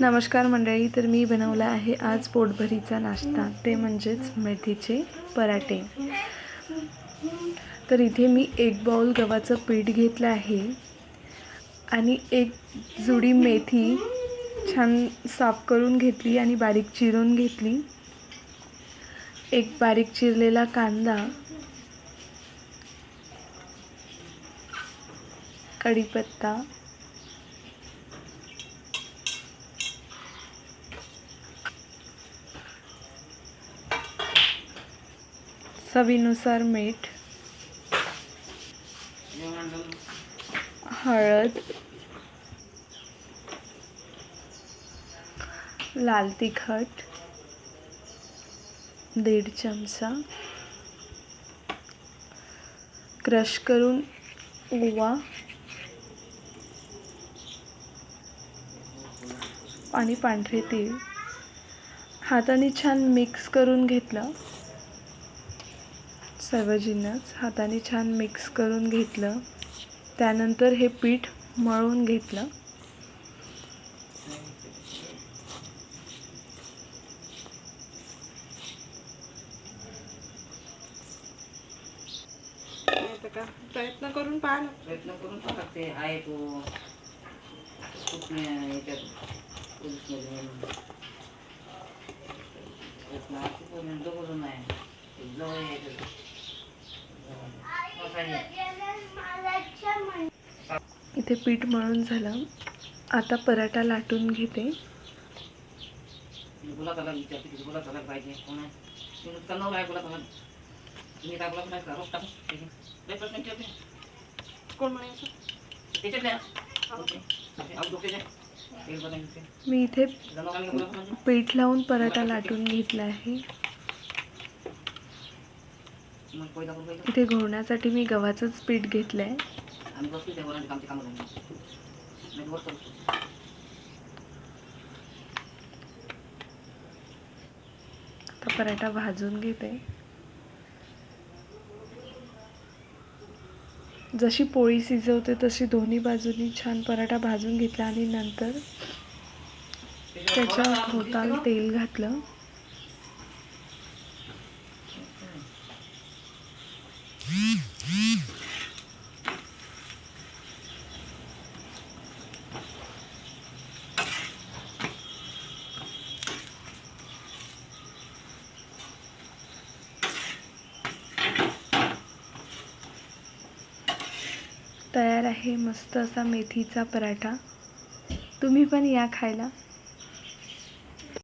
नमस्कार मंडळी तर मी बनवला आहे आज पोटभरीचा नाश्ता. ते म्हणजेच मेथीचे पराठे. तर इथे मी एक बाउल गव्हाचं पीठ घेतलं आहे आणि एक जुडी मेथी छान साफ करून घेतली आणि बारीक चिरून घेतली. एक बारीक चिरलेला कांदा कढीपत्ता चवीनुसार मीठ हळद लाल तिखट दीड चमचा क्रश करून ओवा आणि पांढरे तीळ. हाताने छान मिक्स करून घेतलं. सर्व जिन्नस हाताने छान मिक्स करून घेतलं. त्यानंतर हे पीठ मळून घेतलं. प्रयत्न करून पाहा प्रयत्न करून ते आहे तो. खूप नाही. याच्यात पोलीसमध्ये प्रयत्न आजपर्यंत करून आहे ते जवळ यायचं इथे पीठ मळून झालं. आता पराठा लाटून घेते. मी इथे पीठ लावून पराठा लाटून घेतला आहे. इथे घोळण्यासाठी मी गव्हाचंच पीठ घेतलं आहे आता पराठा भाजून घेते. जशी पोळी शिजवते तशी दोन्ही बाजूनी छान पराठा भाजून घेतला आणि नंतर त्याच्या भोवताल तेल घातलं. तयार आहे मस्त असा मेथीचा पराठा. तुम्ही पण या खायला.